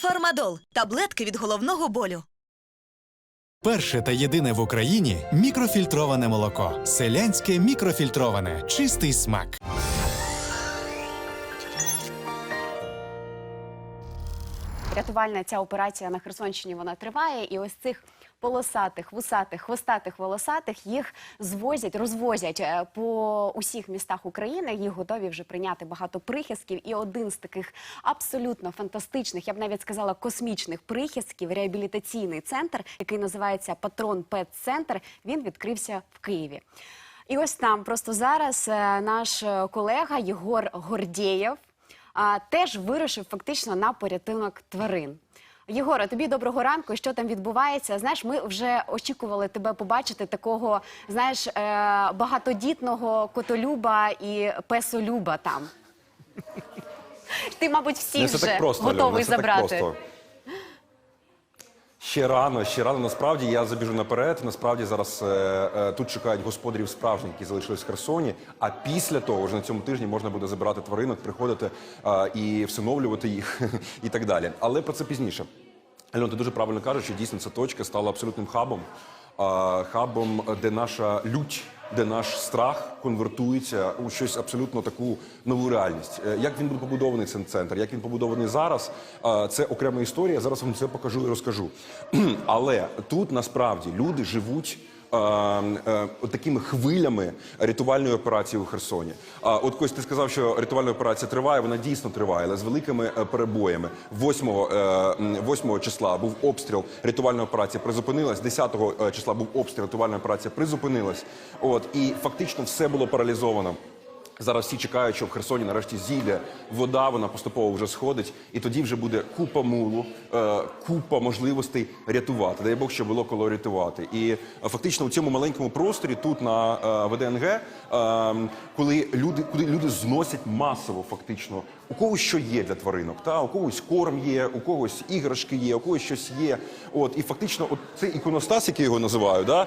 Фармадол таблетки від головного болю. Перше та єдине в Україні мікрофільтроване молоко. Селянське мікрофільтроване. Чистий смак. Рятувальна ця операція на Херсонщині вона триває, і ось цих полосатих, вусатих, хвостатих, волосатих їх звозять, розвозять е, по усіх містах України. Їх готові вже прийняти багато прихистків. І один з таких абсолютно фантастичних, я б навіть сказала, космічних прихистків, реабілітаційний центр, який називається Патрон Пет Центр. Він відкрився в Києві. І ось там просто зараз е, наш е, колега Єгор Гордєєв теж вирушив фактично на порятунок тварин. Єгоре, тобі доброго ранку. Що там відбувається? Знаєш, ми вже очікували тебе побачити такого, знаєш, е, багатодітного котолюба і песолюба там. Ти, мабуть, всіх Не все вже так просто, готовий не все забрати. Так просто. Ще рано, ще рано. Насправді я забіжу наперед. Насправді зараз е, е, тут чекають господарів справжніх, які залишились в Херсоні. А після того вже на цьому тижні можна буде забирати тваринок, приходити е, і всиновлювати їх і так далі. Але про це пізніше. Альон, ти дуже правильно кажеш, що дійсно ця точка стала абсолютним хабом. Хабом, де наша лють, де наш страх конвертується у щось абсолютно таку нову реальність. Е, Як він був побудований цей центр, як він побудований зараз, це окрема історія. Зараз вам це покажу і розкажу. Але тут насправді люди живуть. Е, е, такими хвилями рятувальної операції у Херсоні. А от Кость, ти сказав, що рятувальна операція триває. Вона дійсно триває, але з великими е, перебоями. 8, е, 8 числа був обстріл. Рятувальна операція призупинилась. 10 е, числа був обстріл. Рятувальна операція призупинилась. От і фактично все було паралізовано. Зараз всі чекають, що в Херсоні нарешті зійде вода, вона поступово вже сходить, і тоді вже буде купа мулу, е, купа можливостей рятувати. Дай Бог, що було коли рятувати. І е, фактично у цьому маленькому просторі, тут на е, ВДНГ, коли люди, куди люди зносять масово, фактично, у когось що є для тваринок, та у когось корм є, у когось іграшки є, у когось щось є. От і фактично, от цей іконостас, який його називаю, да,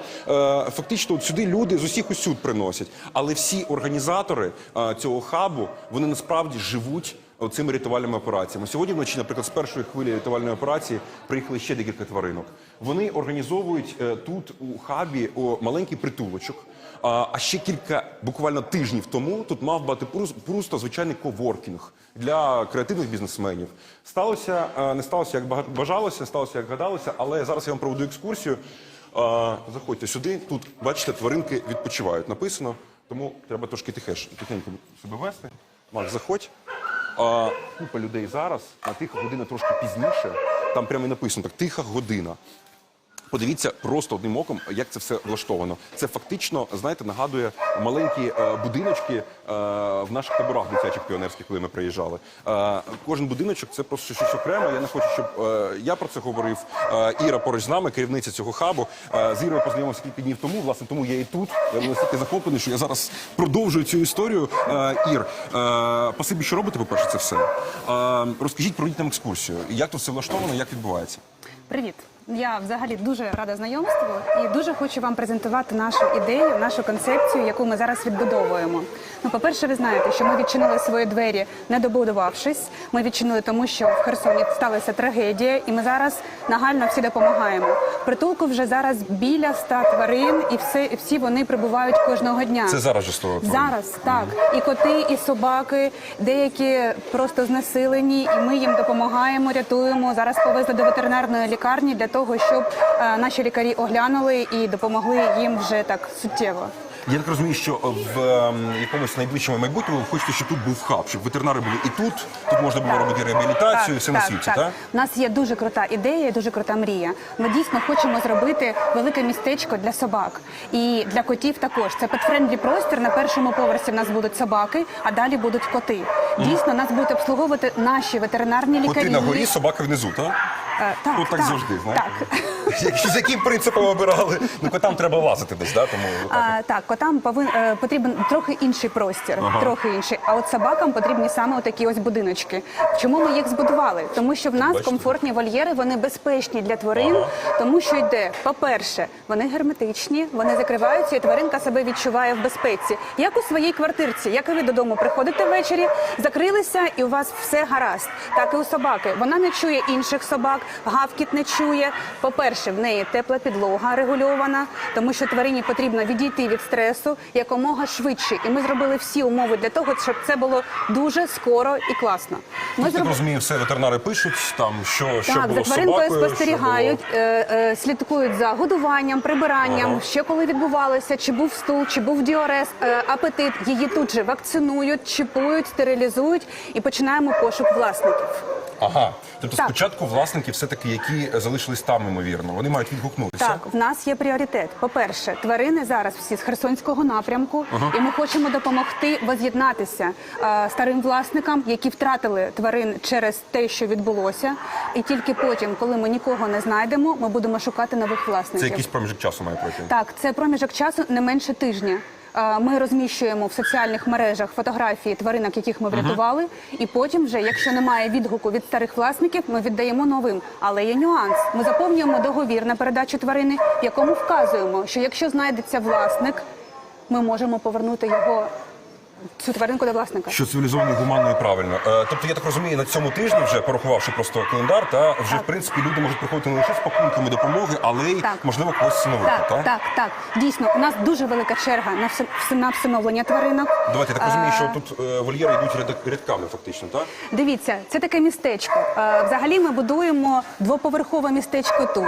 фактично от сюди люди з усіх усюд приносять. Але всі організатори цього хабу вони насправді живуть. Цими рятувальними операціями сьогодні вночі, наприклад, з першої хвилі рятувальної операції приїхали ще декілька тваринок. Вони організовують е, тут у хабі маленький притулочок. А, ще кілька буквально тижнів тому тут мав бути прос- просто звичайний коворкінг для креативних бізнесменів. Сталося е, не сталося як бажалося, сталося як гадалося, але зараз я вам проведу екскурсію. Е, Заходьте сюди. Тут бачите, тваринки відпочивають. Написано, тому треба трошки тихенько себе вести. Макс, заходь. А, купа людей зараз, а тиха година трошки пізніше. Там прямо і написано так: тиха година. Подивіться просто одним оком, як це все влаштовано. Це фактично, знаєте, нагадує маленькі е, будиночки е, в наших таборах дитячих піонерських, коли ми приїжджали. Е, кожен будиночок це просто щось окремо. Я не хочу, щоб я про це говорив. Іра поруч з нами, керівниця цього хабу. З Ірою познайомився кілька днів тому. Власне, тому я і тут. Я настільки захоплений, що я зараз продовжую цю історію. Ір, спасибі, що робите, по-перше, це все. Розкажіть про нам екскурсію. Як тут все влаштовано, як відбувається? Привіт! Я взагалі дуже рада знайомству і дуже хочу вам презентувати нашу ідею, нашу концепцію, яку ми зараз відбудовуємо. Ну, по-перше, ви знаєте, що ми відчинили свої двері, не добудувавшись. Ми відчинили тому, що в Херсоні сталася трагедія, і ми зараз нагально всі допомагаємо. Притулку вже зараз біля ста тварин, і все, і всі вони прибувають кожного дня. Це зараз же слово. Зараз так і коти, і собаки, деякі просто знесилені, і ми їм допомагаємо, рятуємо. Зараз повезли до ветеринарної лікарні для того, щоб е, наші лікарі оглянули і допомогли їм вже так суттєво. Я так розумію, що в ем, якомусь найближчому майбутньому ви хочете, щоб тут був хаб, щоб ветеринари були і тут, тут можна було робити реабілітацію, все на світі, так? У нас є дуже крута ідея, дуже крута мрія. Ми дійсно хочемо зробити велике містечко для собак і для котів також. Це петфрендлі простір. На першому поверсі в нас будуть собаки, а далі будуть коти. Дійсно, нас будуть обслуговувати наші ветеринарні лікарі. Коти на горі, собаки внизу, так? Е, так, Ну так, так, завжди, знаєте. Так. З яким принципом обирали? Ну котам треба лазити десь, да? тому отак. А, так, котам повин, е, потрібен трохи інший простір, трохи інший. А от собакам потрібні саме отакі ось будиночки. Чому ми їх збудували? Тому що в нас Бачите? комфортні вольєри, вони безпечні для тварин, тому що йде, по-перше, вони герметичні, вони закриваються, і тваринка себе відчуває в безпеці. Як у своїй квартирці, як і ви додому приходите ввечері, закрилися, і у вас все гаразд. Так і у собаки. Вона не чує інших собак, гавкіт не чує. По-перше, в неї тепла підлога регульована, тому що тварині потрібно відійти від стресу якомога швидше. І ми зробили всі умови для того, щоб це було дуже скоро і класно. Ми так зробили. розумію, все ветеринари пишуть там, що, що було за тваринкою собакою, спостерігають, що е, е, слідкують за годуванням, прибиранням, Ага. ще коли відбувалося, чи був стул, чи був діорез, е, апетит. Її тут же вакцинують, чіпують, стерилізують і починаємо пошук власників. Ага. Тобто Так. спочатку власники все-таки, які залишились там, ймовірно, вони мають відгукнутися. Так, в нас є пріоритет. По-перше, тварини зараз всі з Херсонського напрямку, і ми хочемо допомогти воз'єднатися е, старим власникам, які втратили тварин через те, що відбулося. І тільки потім, коли ми нікого не знайдемо, ми будемо шукати нових власників. Це якийсь проміжок часу має пройти. Так, це проміжок часу не менше тижня. Ми розміщуємо в соціальних мережах фотографії тваринок, яких ми врятували, і потім, вже, якщо немає відгуку від старих власників, ми віддаємо новим. Але є нюанс. Ми заповнюємо договір на передачу тварини, в якому вказуємо, що якщо знайдеться власник, ми можемо повернути його цю тваринку до власника. Що цивілізовано, гуманно і правильно. Е, тобто, я так розумію, на цьому тижні, вже порахувавши просто календар, та вже в принципі люди можуть приходити не лише з пакунками допомоги, але й Так. можливо когось встановити. Так, так, так. Дійсно, у нас дуже велика черга на вс- на всиновлення тваринок. Давайте я так розумію, Е, що тут е, вольєри йдуть ряд- рядками, фактично, так? Дивіться, це таке містечко. Е, Взагалі ми будуємо двоповерхове містечко тут.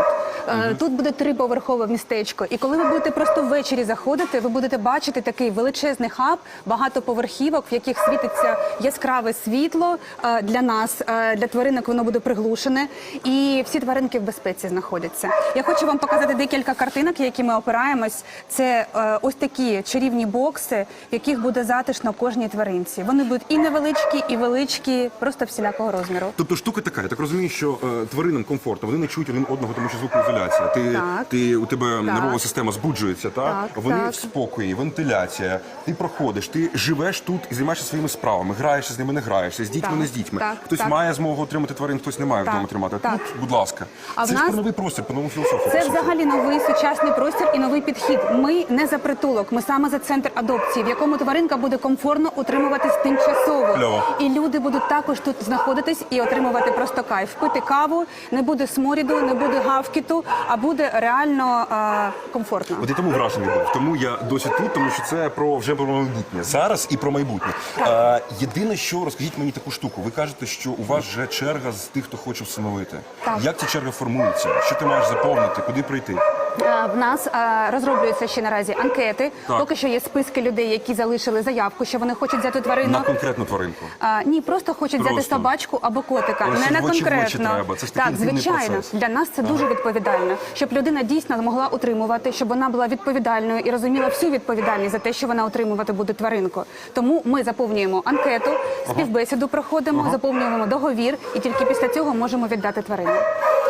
Е, Тут буде триповерхове містечко. І коли ви будете просто ввечері заходити, ви будете бачити такий величезний хаб, багато поверхівок, в яких світиться яскраве світло е, для нас, е, для тваринок воно буде приглушене. І всі тваринки в безпеці знаходяться. Я хочу вам показати декілька картинок, які ми опираємось. Це е, ось такі чарівні бокси, в яких буде затишно кожній тваринці. Вони будуть і невеличкі, і величкі, просто всілякого розміру. Тобто штука така, я так розумію, що е, тваринам комфортно, вони не чують один одного, тому що звукоізоляція. Ти, Так. ти у тебе нервова система збуджується, так? Так, вони так. в спокої, вентиляція. Ти проходиш, ти живеш тут і займаєшся своїми справами, граєшся з ними, не граєшся, з дітьми, Так, не з дітьми. так, хтось так. має змогу отримати тварин, хтось не має Так, вдома тримати. Так. тут, будь ласка, А в це ж нас- про новий простір, про нову філософію. Це взагалі новий сучасний простір і новий підхід. Ми не за притулок, ми саме за центр адопції, в якому тваринка буде комфортно утримуватись тимчасово. Кльово. І люди будуть також тут знаходитись і отримувати просто кайф. Пити каву, не буде сморіду, не буде гавкіту, а буде реально е, комфортно. От і тому вражений був. Тому я досі тут, тому що це про вже про майбутнє зараз і про майбутнє. Е, єдине, що розкажіть мені таку штуку. Ви кажете, що у вас вже черга з тих, хто хоче встановити. Так. Як ця черга формується? Що ти маєш заповнити? Куди прийти? Е, В нас е, розроблюються ще наразі анкети. Так. Поки що є списки людей, які залишили заявку, що вони хочуть взяти тварину. На конкретну тваринку. А, ні, просто хочуть взяти собачку або котика. Не на конкретно. треба. Це ж так, звичайно. процес. Для нас це дуже відповідально. Щоб людина дійсно могла утримувати, щоб вона була відповідальною і розуміла всю відповідальність за те, що вона утримувати буде тваринку. Тому ми заповнюємо анкету, співбесіду проходимо, заповнюємо договір, і тільки після цього можемо віддати тварину.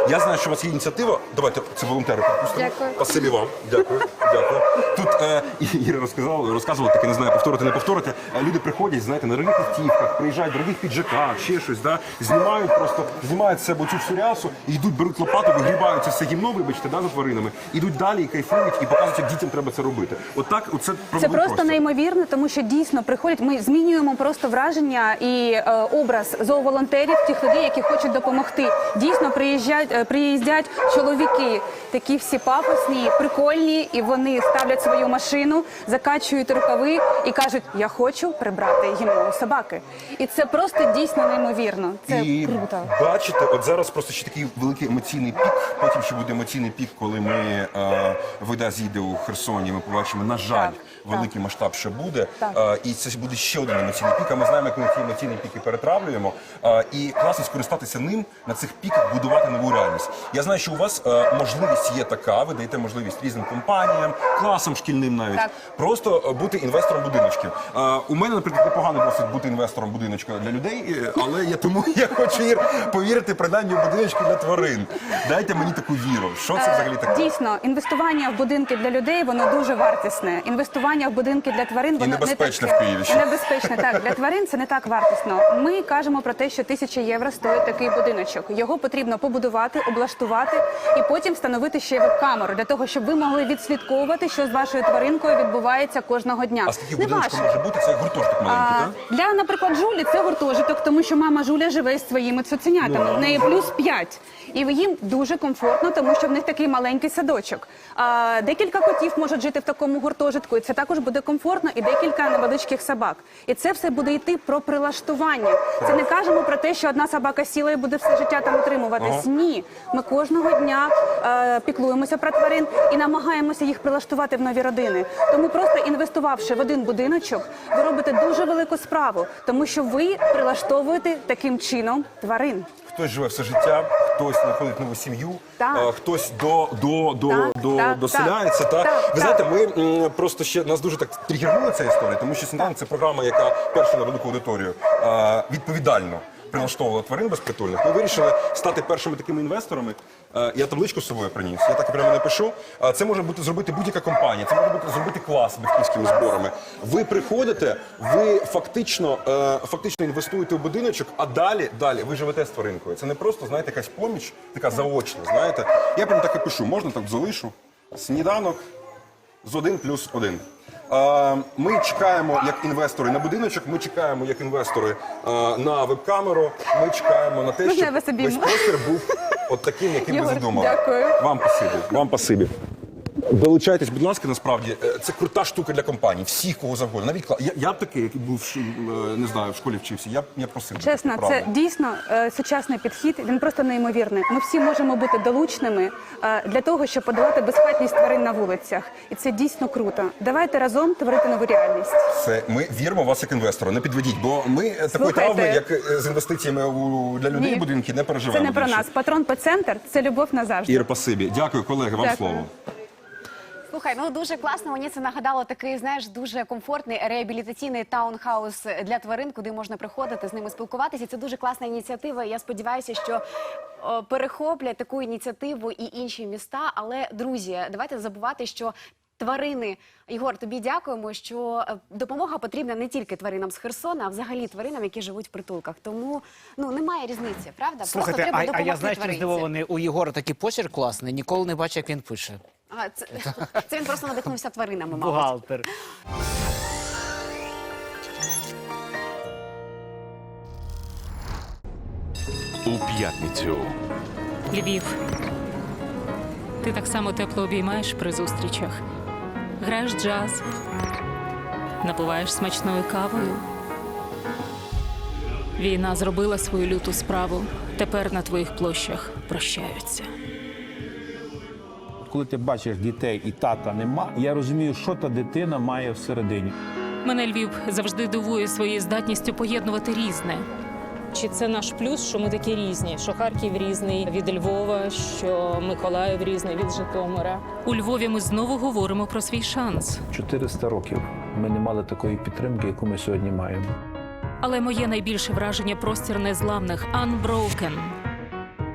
Я знаю, що у вас є ініціатива. Давайте це волонтери пропустимо. Дякую. Спасибі вам. Дякую. Дякую. Тут е, Іра розказала, розказувала, таке не знаю, повторити, не повторити. Е, Люди приходять, знаєте, на дорогих автівках, приїжджають в дорогих піджаках, ще щось, да, знімають просто, знімають з себе цю всю рясу, і йдуть, беруть лопату, вигрібають це все гімно, вибачте, да, за тваринами, ідуть далі і кайфують, і показують, як дітям треба це робити. Отак, оце про Це просто неймовірно, тому що дійсно приходять. Ми змінюємо просто враження і е, образ зооволонтерів, тих людей, які хочуть допомогти. Дійсно приїжджають, приїздять чоловіки, такі всі пафосні, прикольні, і вони ставлять свою машину, закачують рукави і кажуть: Я хочу прибрати гімно собаки. І це просто дійсно неймовірно. Це і круто. бачите, от зараз просто ще такий великий емоційний пік. Потім ще буде емоційний пік, коли ми е, вода зійде у Херсоні. Ми побачимо, на жаль, Так, великий масштаб ще буде. Так. Е, і це буде ще один емоційний пік. А ми знаємо, як ми ці емоційні піки перетравлюємо. Е, і класно скористатися ним на цих піках будувати нову реальність. Я знаю, що у вас е, можливість є така. Ви даєте можливість різним компаніям, там класом шкільним навіть. Так. Просто е, бути інвестором будиночків. Е, у мене, наприклад, непоганий досвід бути інвестором будиночка для людей, е, але я тому я хочу Ір, повірити принаймні в будиночки для тварин. Дайте мені таку віру. Що це взагалі таке? Дійсно, інвестування в будинки для людей воно дуже вартісне. Інвестування в будинки для тварин воно небезпечне не таке. в Києві ще. Небезпечне. Так для тварин це не так вартісно. Ми кажемо про те, що тисяча євро стоїть такий будиночок. Його потрібно побудувати, облаштувати і потім встановити ще веб-камеру для того, щоб ви могли відслідковувати, що з вашою тваринкою відбувається кожного дня. А скільки будиночка може бути? Це гуртожиток маленький, так? для, наприклад, Жулі це гуртожиток, тому що мама Жуля живе з своїми цуценятами. В неї плюс 5. І їм дуже комфортно, тому що в них такий маленький садочок. А, декілька котів можуть жити в такому гуртожитку, і це також буде комфортно, і декілька невеличких собак. І це все буде йти про прилаштування. Це не кажемо про те, що одна собака сіла і буде все життя там утримуватись. Ні, ми кожного дня е, піклуємося про тварин і намагаємося їх прилаштувати в нові родини. Тому просто інвестувавши в один будиночок, ви робите дуже велику справу, тому що ви прилаштовуєте таким чином тварин. Хтось живе все життя, хтось знаходить нову сім'ю, е, хтось до, до, до, Так, до, так, доселяється. так, та? так, Ви так. знаєте, ми м, просто ще нас дуже так тригернула ця історія, тому що сніданок це програма, яка перша на велику аудиторію е, відповідально прилаштовувала тварин безпритульних. Ми вирішили стати першими такими інвесторами. Е, Я табличку з собою приніс. Я так і прямо напишу. Е, Це може бути зробити будь-яка компанія, це може бути зробити клас батьківськими зборами. Ви приходите, ви фактично, е, фактично інвестуєте в будиночок, а далі, далі ви живете з тваринкою. Це не просто, знаєте, якась поміч, така заочна. Знаєте, я прям так і пишу. Можна так залишу. Сніданок з один плюс один. Ми чекаємо як інвестори на будиночок. Ми чекаємо як інвестори на веб-камеру. Ми чекаємо на те, Можна щоб весь простір був от таким, яким ви задумали. дякую. Вам пасибі. Вам пасибі. Долучайтесь, будь ласка, насправді е, це крута штука для компаній, всіх кого завгодно. Навіть я, я б такий, який був е, не знаю, в школі вчився. Я я просив. Чесно, це дійсно е, сучасний підхід. Він просто неймовірний. Ми всі можемо бути долучними для того, щоб подолати безхатність тварин на вулицях, і це дійсно круто. Давайте разом творити нову реальність. Це ми віримо вас як інвестора. Не підведіть, бо ми такої травми, як з інвестиціями у для людей Ні. будинки, не Це переживаємо. не про більше. нас. Патрон по центр це любов назавжди. Ір, пасибі. Дякую, колеги. Вам Дякую. слово. Слухай, ну дуже класно. Мені це нагадало такий, знаєш, дуже комфортний реабілітаційний таунхаус для тварин, куди можна приходити з ними спілкуватися. Це дуже класна ініціатива. і Я сподіваюся, що о, перехоплять таку ініціативу і інші міста. Але друзі, давайте забувати, що. Тварини, Ігор, тобі дякуємо, що е, допомога потрібна не тільки тваринам з Херсона, а взагалі тваринам, які живуть в притулках. Тому ну немає різниці, правда? Слухайте, Просто треба а, а я знаю, що здивований. У Єгора такий почерк класний, ніколи не бачив, як він пише. А, це, це він просто надихнувся тваринами, мабуть. Бухгалтер. у п'ятницю. Львів. Ти так само тепло обіймаєш при зустрічах. Граєш джаз, напиваєш смачною кавою. Війна зробила свою люту справу. Тепер на твоїх площах прощаються. Коли ти бачиш дітей і тата нема, я розумію, що та дитина має всередині. Мене Львів завжди дивує своєю здатністю поєднувати різне. Чи це наш плюс, що ми такі різні? Що Харків різний від Львова, що Миколаїв різний від Житомира. У Львові ми знову говоримо про свій шанс. 400 років ми не мали такої підтримки, яку ми сьогодні маємо. Але моє найбільше враження простір незламних Unbroken.